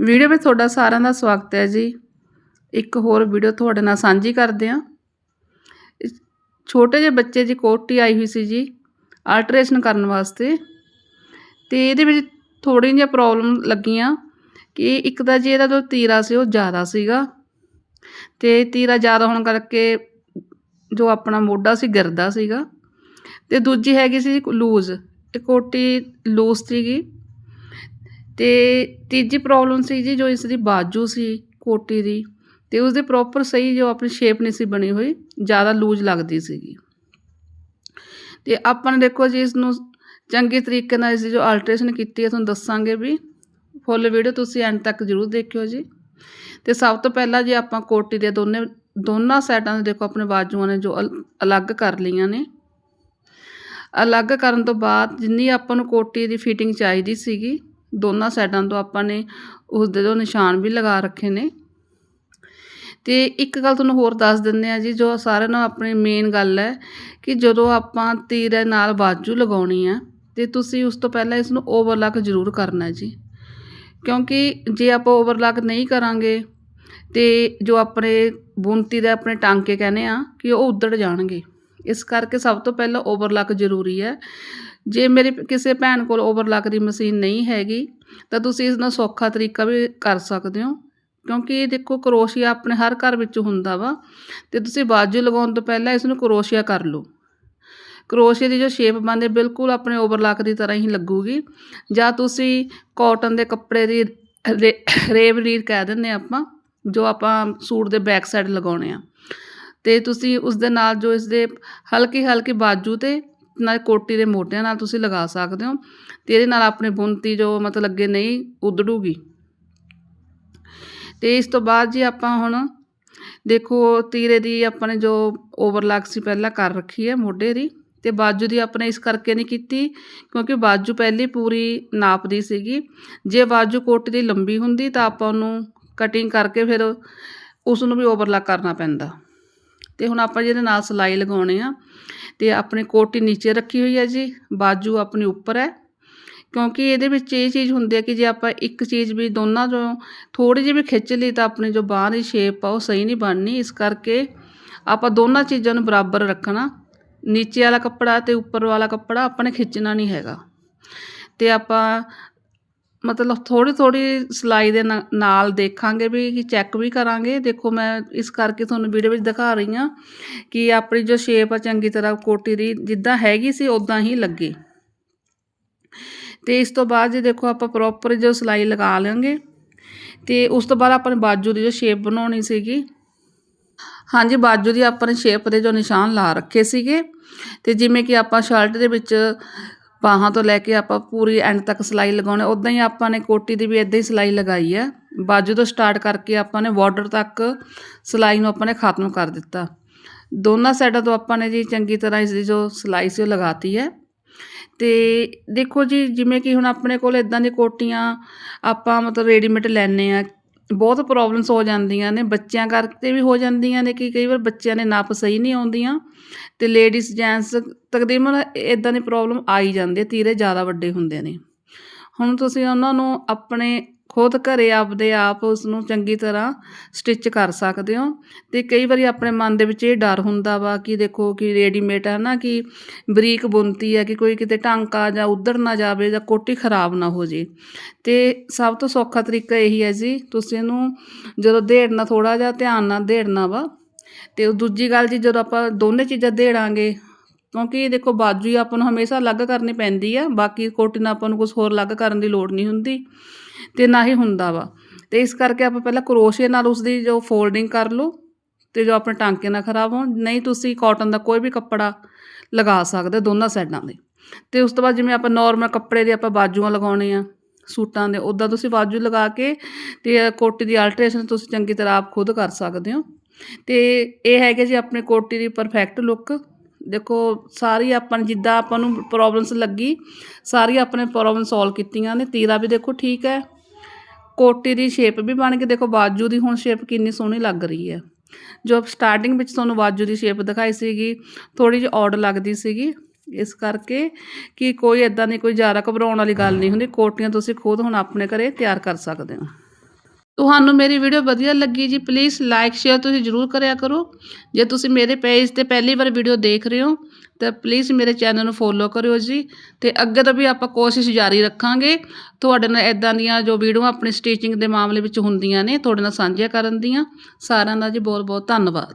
Video ਵਿੱਚ ਤੁਹਾਡਾ ਸਾਰਿਆਂ ਦਾ ਸਵਾਗਤ ਹੈ ਜੀ। ਇੱਕ ਹੋਰ ਵੀਡੀਓ ਤੁਹਾਡੇ ਨਾਲ ਸਾਂਝੀ ਕਰਦੇ ਹਾਂ। ਛੋਟੇ ਜਿਹੇ ਬੱਚੇ ਦੀ ਕੋਟੀ ਆਈ ਹੋਈ ਸੀ ਜੀ ਆਲਟਰੇਸ਼ਨ ਕਰਨ ਵਾਸਤੇ। ਤੇ ਇਹਦੇ ਵਿੱਚ ਥੋੜ੍ਹੀਆਂ ਜਿਹੀਆਂ ਪ੍ਰੋਬਲਮ ਲੱਗੀਆਂ ਕਿ ਇੱਕ ਤਾਂ ਜੀ ਇਹਦਾ ਜੋ ਤੀਰਾ ਸੀ ਉਹ ਜ਼ਿਆਦਾ ਸੀਗਾ। ਤੇ ਤੀਰਾ ਜ਼ਿਆਦਾ ਹੋਣ ਕਰਕੇ ਜੋ ਆਪਣਾ ਮੋਢਾ ਸੀ ਗਿਰਦਾ ਸੀਗਾ। ਤੇ ਦੂਜੀ ਹੈਗੀ ਸੀ ਲੂਜ਼, ਇਹ ਕੋਟੀ ਲੂਜ਼ ਸੀਗੀ। ਅਤੇ ਤੀਜੀ ਪ੍ਰੋਬਲਮ ਸੀ ਜੀ ਜੋ ਇਸ ਦੀ ਬਾਜੂ ਸੀ, ਕੋਟੀ ਦੀ ਅਤੇ ਉਸਦੇ ਪ੍ਰੋਪਰ ਸਹੀ ਜੋ ਆਪਣੀ ਸ਼ੇਪ ਨਹੀਂ ਸੀ ਬਣੀ ਹੋਈ, ਜ਼ਿਆਦਾ ਲੂਜ਼ ਲੱਗਦੀ ਸੀਗੀ। ਅਤੇ ਆਪਾਂ ਨੇ ਦੇਖੋ ਜੀ ਇਸ ਨੂੰ ਚੰਗੇ ਤਰੀਕੇ ਨਾਲ ਇਸ ਦੀ ਜੋ ਅਲਟਰੇਸ਼ਨ ਕੀਤੀ ਹੈ, ਤੁਹਾਨੂੰ ਦੱਸਾਂਗੇ ਵੀ ਫੁੱਲ ਵੀਡੀਓ ਤੁਸੀਂ ਐਂਡ ਤੱਕ ਜ਼ਰੂਰ ਦੇਖਿਓ ਜੀ। ਤੇ ਸਭ ਤੋਂ ਪਹਿਲਾਂ ਜੇ ਆਪਾਂ ਕੋਟੀ ਦੇ ਦੋਨੇ, ਦੋਨਾਂ ਸਾਈਡਾਂ ਦੇ ਦੇਖੋ, ਆਪਣੇ ਬਾਜੂਆਂ ਨੇ ਜੋ ਅਲ- ਅਲੱਗ ਕਰ ਲਈਆਂ ਨੇ। ਅਲੱਗ ਕਰਨ ਤੋਂ ਬਾਅਦ ਜਿੰਨੀ ਆਪਾਂ ਨੂੰ ਕੋਟੀ ਦੀ ਫਿਟਿੰਗ ਚਾਹੀਦੀ ਸੀਗੀ ਦੋਨਾਂ ਸਾਈਡਾਂ ਤੋਂ ਆਪਾਂ ਨੇ ਉਸਦੇ ਜੋ ਨਿਸ਼ਾਨ ਵੀ ਲਗਾ ਰੱਖੇ ਨੇ। ਅਤੇ ਇੱਕ ਗੱਲ ਤੁਹਾਨੂੰ ਹੋਰ ਦੱਸ ਦਿੰਦੇ ਆ ਜੀ, ਜੋ ਸਾਰਿਆਂ ਨਾਲ ਆਪਣੀ ਮੇਨ ਗੱਲ ਹੈ ਕਿ ਜਦੋਂ ਆਪਾਂ ਤੀਰੇ ਨਾਲ ਬਾਜੂ ਲਗਾਉਣੀ ਆ ਤੇ ਤੁਸੀਂ ਉਸ ਤੋਂ ਪਹਿਲਾਂ ਇਸ ਨੂੰ ਓਵਰਲੱਕ ਜ਼ਰੂਰ ਕਰਨਾ ਜੀ। ਕਿਉਂਕਿ ਜੇ ਆਪਾਂ ਓਵਰਲੱਕ ਨਹੀਂ ਕਰਾਂਗੇ, ਤੇ ਜੋ ਆਪਣੇ ਬੁਣਤੀ ਦੇ ਆਪਣੇ ਟਾਂਕੇ ਕਹਿੰਦੇ ਆ, ਕਿ ਉਹ ਉੱਧੜ ਜਾਣਗੇ। ਇਸ ਕਰਕੇ ਸਭ ਤੋਂ ਪਹਿਲਾਂ ਓਵਰਲੱਕ ਜ਼ਰੂਰੀ ਹੈ ਜੇ ਮੇਰੀ ਕਿਸੇ ਭੈਣ ਕੋਲ ਓਵਰਲੱਕ ਦੀ ਮਸ਼ੀਨ ਨਹੀਂ ਹੈਗੀ, ਤਾਂ ਤੁਸੀਂ ਇਸ ਦਾ ਸੌਖਾ ਤਰੀਕਾ ਵੀ ਕਰ ਸਕਦੇ ਹੋ। ਕਿਉਂਕਿ ਦੇਖੋ ਕਰੋਸ਼ੀਆ ਆਪਣੇ ਹਰ ਘਰ ਵਿੱਚ ਹੁੰਦਾ ਵਾ, ਤੇ ਤੁਸੀਂ ਬਾਜੂ ਲਗਾਉਣ ਤੋਂ ਪਹਿਲਾਂ ਇਸ ਨੂੰ ਕਰੋਸ਼ੀਆ ਕਰ ਲਓ। ਕਰੋਸ਼ੀਆ ਦੀ ਜੋ ਸ਼ੇਪ ਬਣਦੀ ਬਿਲਕੁਲ ਆਪਣੇ ਓਵਰਲੱਕ ਦੀ ਤਰ੍ਹਾਂ ਹੀ ਲੱਗੂਗੀ। ਜਾਂ ਤੁਸੀਂ ਕਾਟਨ ਦੇ ਕੱਪੜੇ ਦੀ ਰੇ, ਰੇਵ ਰੀਡ ਕਹਿ ਦਿੰਦੇ ਹਾਂ ਆਪਾਂ, ਜੋ ਆਪਾਂ ਸੂਟ ਦੇ ਬੈਕ ਸਾਈਡ ਲਗਾਉਣੇ ਆ। ਤੇ ਤੁਸੀਂ ਉਸ ਦੇ ਨਾਲ ਜੋ ਇਸ ਦੇ ਹਲਕੀ ਹਲਕੀ ਬਾਜੂ ਤੇ ਨਾਲ ਕੋਟੀ ਦੇ ਮੋਢਿਆਂ ਨਾਲ ਤੁਸੀਂ ਲਗਾ ਸਕਦੇ ਹੋ ਤੇ ਇਹਦੇ ਨਾਲ ਆਪਣੀ ਬੁਣਤੀ ਜੋ ਮਤਲਬ ਅੱਗੇ ਨਹੀਂ ਉਧੜੂਗੀ। ਤੇ ਇਸ ਤੋਂ ਬਾਅਦ ਜੀ ਆਪਾਂ ਹੁਣ ਦੇਖੋ ਤੀਰੇ ਦੀ ਆਪਣੇ ਜੋ ਓਵਰਲੈਕ ਸੀ ਪਹਿਲਾਂ ਕਰ ਰੱਖੀ ਹੈ ਮੋਢੇ ਦੀ ਤੇ ਬਾਜੂ ਦੀ ਆਪਣੇ ਇਸ ਕਰਕੇ ਨਹੀਂ ਕੀਤੀ ਕਿਉਂਕਿ ਬਾਜੂ ਪਹਿਲੀ ਪੂਰੀ ਨਾਪ ਦੀ ਸੀਗੀ। ਜੇ ਬਾਜੂ ਕੋਟੀ ਦੀ ਲੰਬੀ ਹੁੰਦੀ ਤਾਂ ਆਪਾਂ ਉਹਨੂੰ ਕਟਿੰਗ ਕਰਕੇ ਫਿਰ ਉਸ ਨੂੰ ਵੀ ਓਵਰਲੈਕ ਕਰਨਾ ਪੈਂਦਾ। ਤੇ ਹੁਣ ਆਪਾਂ ਜਿਹਦੇ ਨਾਲ ਸਿਲਾਈ ਲਗਾਉਣੀ ਆ, ਤੇ ਆਪਣੀ ਕੋਟੀ ਨੀਚੇ ਰੱਖੀ ਹੋਈ ਹੈ ਜੀ, ਬਾਜੂ ਆਪਣੀ ਉੱਪਰ ਹੈ। ਕਿਉਂਕਿ ਇਹਦੇ ਵਿੱਚ ਇਹ ਚੀਜ਼ ਹੁੰਦੀ ਹੈ ਕਿ ਜੇ ਆਪਾਂ ਇੱਕ ਚੀਜ਼ ਵੀ ਦੋਨਾਂ ਚੋਂ ਥੋੜੀ ਜਿਹੀ ਵੀ ਖਿੱਚ ਲਈ ਤਾਂ ਆਪਣੀ ਜੋ ਬਾਂਹ ਦੀ ਸ਼ੇਪ ਆ ਉਹ ਸਹੀ ਨਹੀਂ ਬਣਨੀ। ਇਸ ਕਰਕੇ ਆਪਾਂ ਦੋਨਾਂ ਚੀਜ਼ਾਂ ਨੂੰ ਬਰਾਬਰ ਰੱਖਣਾ। ਨੀਚੇ ਵਾਲਾ ਕੱਪੜਾ ਤੇ ਉੱਪਰ ਵਾਲਾ ਕੱਪੜਾ ਆਪਾਂ ਨੇ ਖਿੱਚਣਾ ਨਹੀਂ ਹੈਗਾ। ਤੇ ਆਪਾਂ ਮਤਲਬ ਥੋੜ੍ਹੀ ਥੋੜ੍ਹੀ ਸਿਲਾਈ ਦੇ ਨਾ- ਨਾਲ ਦੇਖਾਂਗੇ ਵੀ ਚੈੱਕ ਵੀ ਕਰਾਂਗੇ। ਦੇਖੋ ਮੈਂ ਇਸ ਕਰਕੇ ਤੁਹਾਨੂੰ ਵੀਡੀਓ ਵਿੱਚ ਦਿਖਾ ਰਹੀ ਹਾਂ ਕਿ ਆਪਣੀ ਜੋ ਸ਼ੇਪ ਆ ਚੰਗੀ ਤਰ੍ਹਾਂ ਕੋਟੀ ਦੀ ਜਿੱਦਾਂ ਹੈਗੀ ਸੀ ਉਦਾਂ ਹੀ ਲੱਗੇ। ਤੇ ਇਸ ਤੋਂ ਬਾਅਦ ਜੇ ਦੇਖੋ ਆਪਾਂ ਪ੍ਰੋਪਰ ਜੋ ਸਿਲਾਈ ਲਗਾ ਲਾਂਗੇ, ਤੇ ਉਸ ਤੋਂ ਬਾਅਦ ਆਪਾਂ ਨੇ ਬਾਜੂ ਦੀ ਜੋ ਸ਼ੇਪ ਬਣਾਉਣੀ ਸੀਗੀ। ਹਾਂਜੀ, ਬਾਜੂ ਦੀ ਆਪਾਂ ਨੇ ਸ਼ੇਪ ਦੇ ਜੋ ਨਿਸ਼ਾਨ ਲਾ ਰੱਖੇ ਸੀਗੇ। ਤੇ ਜਿਵੇਂ ਕਿ ਆਪਾਂ ਸ਼ਰਟ ਦੇ ਵਿੱਚ ਬਾਹਾਂ ਤੋਂ ਲੈ ਕੇ ਆਪਾਂ ਪੂਰੀ ਐਂਡ ਤੱਕ ਸਿਲਾਈ ਲਗਾਉਣੀ ਉੱਦਾਂ ਹੀ ਆਪਾਂ ਨੇ ਕੋਟੀ ਦੀ ਵੀ ਇੱਦਾਂ ਹੀ ਸਿਲਾਈ ਲਗਾਈ ਹੈ ਬਾਜੂ ਤੋਂ ਸਟਾਰਟ ਕਰਕੇ ਆਪਾਂ ਨੇ ਬਾਰਡਰ ਤੱਕ ਸਿਲਾਈ ਨੂੰ ਆਪਾਂ ਨੇ ਖਤਮ ਕਰ ਦਿੱਤਾ। ਦੋਨਾਂ ਸਾਈਡਾਂ ਤੋਂ ਆਪਾਂ ਨੇ ਜੀ ਚੰਗੀ ਤਰ੍ਹਾਂ ਇਸ ਦੀ ਜੋ ਸਿਲਾਈ ਸੀ ਉਹ ਲਗਾਤੀ ਹੈ। ਤੇ ਦੇਖੋ ਜੀ, ਜਿਵੇਂ ਕਿ ਹੁਣ ਆਪਣੇ ਕੋਲ ਇਦਾਂ ਦੀ ਕੋਟੀਆਂ ਆਪਾਂ ਮਤਲਬ ਰੈਡੀਮੇਡ ਲੈਣੇ ਆ ਬਹੁਤ ਪ੍ਰੋਬਲਮਸ ਹੋ ਜਾਂਦੀਆਂ ਨੇ, ਬੱਚਿਆਂ ਕਰਕੇ ਵੀ ਹੋ ਜਾਂਦੀਆਂ ਨੇ ਕਿ ਕਈ ਵਾਰ ਬੱਚਿਆਂ ਦੇ ਨੱਪ ਸਹੀ ਨਹੀਂ ਆਉਂਦੀਆਂ ਅਤੇ ਲੇਡੀਜ਼ ਜੈਂਟਸ ਤਕਰੀਬਨ ਇੱਦਾਂ ਦੀ ਪ੍ਰੋਬਲਮ ਆ ਹੀ ਜਾਂਦੀ ਹੈ ਤੀਰੇ ਜ਼ਿਆਦਾ ਵੱਡੇ ਹੁੰਦੇ ਨੇ। ਹੁਣ ਤੁਸੀਂ ਉਹਨਾਂ ਨੂੰ ਆਪਣੇ ਖੁਦ ਘਰੇ ਆਪਦੇ ਆਪ ਉਸ ਨੂੰ ਚੰਗੀ ਤਰ੍ਹਾਂ ਸਟਿਚ ਕਰ ਸਕਦੇ ਹੋ। ਤੇ ਕਈ ਵਾਰੀ ਆਪਣੇ ਮਨ ਦੇ ਵਿੱਚ ਇਹ ਡਰ ਹੁੰਦਾ ਵਾ ਕਿ ਦੇਖੋ ਕਿ ਰੈਡੀਮੇਡ ਹੈ ਨਾ, ਕਿ ਬਰੀਕ ਬੁਣਤੀ ਹੈ ਕਿ ਕੋਈ ਕਿਤੇ ਟਾਂਕਾ ਜਾਂ ਉਧੜ ਨਾ ਜਾਵੇ ਜਾਂ ਕੋਟੀ ਖਰਾਬ ਨਾ ਹੋ ਜੇ। ਤੇ ਸਭ ਤੋਂ ਸੌਖਾ ਤਰੀਕਾ ਇਹੀ ਹੈ ਜੀ, ਤੁਸੀਂ ਇਹਨੂੰ ਜਦੋਂ ਦੇੜਨਾ ਥੋੜਾ ਜਿਹਾ ਧਿਆਨ ਨਾਲ ਦੇੜਨਾ ਵਾ, ਤੇ ਉਹ ਦੂਜੀ ਗੱਲ ਜੀ ਜਦੋਂ ਆਪਾਂ ਦੋਨੇ ਚੀਜ਼ਾਂ ਦੇੜਾਂਗੇ, ਕਿਉਂਕਿ ਦੇਖੋ ਬਾਜੂ ਹੀ ਆਪਾਂ ਨੂੰ ਹਮੇਸ਼ਾ ਅਲੱਗ ਕਰਨੀ ਪੈਂਦੀ ਆ, ਬਾਕੀ ਕੋਟੀ ਨਾਲ ਆਪਾਂ ਨੂੰ ਕੁਝ ਹੋਰ ਅਲੱਗ ਕਰਨ ਦੀ ਲੋੜ ਨਹੀਂ ਹੁੰਦੀ। ਤੇ ਨਾ ਹੀ ਹੁੰਦਾ ਵਾ। ਤੇ ਇਸ ਕਰਕੇ ਆਪਾਂ ਪਹਿਲਾਂ ਕਰੋਸ਼ੀਏ ਨਾਲ ਉਸ ਦੀ ਜੋ ਫੋਲਡਿੰਗ ਕਰ ਲਓ ਤੇ ਜੋ ਆਪਣੇ ਟਾਂਕੇ ਨਾ ਖਰਾਬ ਹੋਣ। ਨਹੀਂ ਤੁਸੀਂ ਕਾਟਨ ਦਾ ਕੋਈ ਵੀ ਕੱਪੜਾ ਲਗਾ ਸਕਦੇ ਦੋਨਾਂ ਸਾਈਡਾਂ ਦੇ ਤੇ ਉਸ ਤੋਂ ਬਾਅਦ ਜਿਵੇਂ ਆਪਾਂ ਨਾਰਮਲ ਕੱਪੜੇ ਦੇ ਆਪਾਂ ਬਾਜੂਆਂ ਲਗਾਉਣੇ ਆ, ਸੂਟਾਂ ਦੇ ਉਦਾਂ ਤੁਸੀਂ ਬਾਜੂ ਲਗਾ ਕੇ ਤੇ ਕੋਟੀ ਦੀ ਆਲਟਰੇਸ਼ਨ ਤੁਸੀਂ ਚੰਗੀ ਤਰ੍ਹਾਂ ਆਪ ਖੁਦ ਕਰ ਸਕਦੇ ਹੋ। ਤੇ ਇਹ ਹੈਗੇ ਜੀ ਆਪਣੇ ਕੋਟੀ ਦੀ ਪਰਫੈਕਟ ਲੁੱਕ ਦੇਖੋ, ਸਾਰੀ ਆਪਾਂ ਜਿੱਦਾਂ ਆਪਾਂ ਨੂੰ ਪ੍ਰੋਬਲਮਸ ਲੱਗੀ, ਸਾਰੀ ਆਪਣੇ ਪ੍ਰੋਬਲਮ ਸੋਲਵ ਕੀਤੀਆਂ ਨੇ। ਤੀਰਾ ਵੀ ਦੇਖੋ ਠੀਕ ਹੈ। ਕੋਟੀ ਦੀ ਸ਼ੇਪ ਵੀ ਬਣ ਕੇ ਦੇਖੋ, ਬਾਜੂ ਦੀ ਹੁਣ ਸ਼ੇਪ ਕਿੰਨੀ ਸੋਹਣੀ ਲੱਗ ਰਹੀ ਹੈ। ਜੋ ਸਟਾਰਟਿੰਗ ਵਿੱਚ ਤੁਹਾਨੂੰ ਬਾਜੂ ਦੀ ਸ਼ੇਪ ਦਿਖਾਈ ਸੀਗੀ ਥੋੜੀ ਜਿਹੀ ਔਡ ਲੱਗਦੀ ਸੀਗੀ। ਇਸ ਕਰਕੇ ਕਿ ਕੋਈ ਇਦਾਂ ਦੀ ਕੋਈ ਜ਼ਿਆਦਾ ਘਬਰਾਉਣ ਵਾਲੀ ਗੱਲ ਨਹੀਂ ਹੁੰਦੀ। ਕੋਟੀਆਂ ਤੁਸੀਂ ਖੁਦ ਹੁਣ ਆਪਣੇ ਘਰੇ ਤਿਆਰ ਕਰ ਸਕਦੇ ਹੋ। ਤੁਹਾਨੂੰ ਮੇਰੀ ਵੀਡੀਓ ਵਧੀਆ ਲੱਗੀ ਜੀ ਪਲੀਜ਼ ਲਾਈਕ ਸ਼ੇਅਰ ਤੁਸੀਂ ਜ਼ਰੂਰ ਕਰਿਆ ਕਰੋ। ਜੇ ਤੁਸੀਂ ਮੇਰੇ ਪੇਜ ਤੇ ਪਹਿਲੀ ਵਾਰ ਵੀਡੀਓ ਦੇਖ ਰਹੇ ਹੋ, ਤਾਂ ਪਲੀਜ਼ ਮੇਰੇ ਚੈਨਲ ਨੂੰ ਫੋਲੋ ਕਰਿਓ ਜੀ। ਤੇ ਅੱਗੇ ਤੋਂ ਵੀ ਆਪਾਂ ਕੋਸ਼ਿਸ਼ ਜਾਰੀ ਰੱਖਾਂਗੇ, ਤੁਹਾਡੇ ਨਾਲ ਇਦਾਂ ਦੀਆਂ ਜੋ ਵੀਡੀਓ ਆਪਣੀ ਸਟੀਚਿੰਗ ਦੇ ਮਾਮਲੇ ਵਿੱਚ ਹੁੰਦੀਆਂ ਨੇ, ਤੁਹਾਡੇ ਨਾਲ ਸਾਂਝੀਆਂ ਕਰਨ ਦੀਆਂ। ਸਾਰਿਆਂ ਦਾ ਜੀ ਬਹੁਤ ਬਹੁਤ ਧੰਨਵਾਦ।